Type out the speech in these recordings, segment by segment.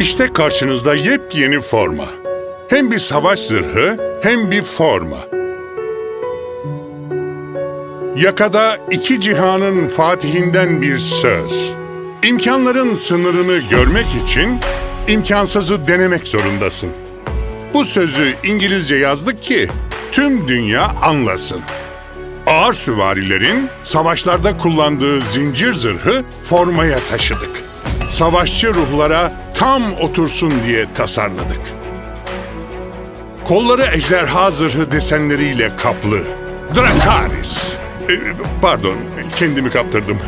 İşte karşınızda yepyeni forma. Hem bir savaş zırhı hem bir forma. Yakada iki cihanın fatihinden bir söz. İmkanların sınırını görmek için imkansızı denemek zorundasın. Bu sözü İngilizce yazdık ki tüm dünya anlasın. Ağır süvarilerin savaşlarda kullandığı zincir zırhı formaya taşıdık. Savaşçı ruhlara tam otursun diye tasarladık. Kolları ejderha zırhı desenleriyle kaplı. Drakaris. Ee, pardon, kendimi kaptırdım.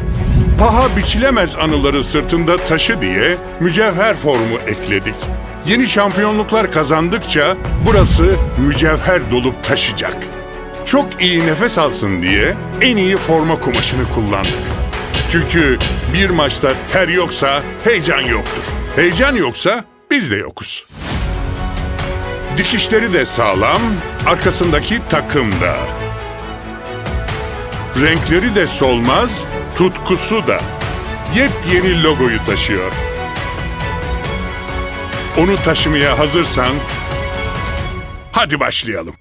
Paha biçilemez anıları sırtında taşı diye mücevher formu ekledik. Yeni şampiyonluklar kazandıkça burası mücevher dolup taşacak. Çok iyi nefes alsın diye en iyi forma kumaşını kullandık. Çünkü bir maçta ter yoksa heyecan yoktur. Heyecan yoksa biz de yokuz. Dikişleri de sağlam, arkasındaki takım da. Renkleri de solmaz, tutkusu da. Yepyeni logoyu taşıyor. Onu taşımaya hazırsan, hadi başlayalım.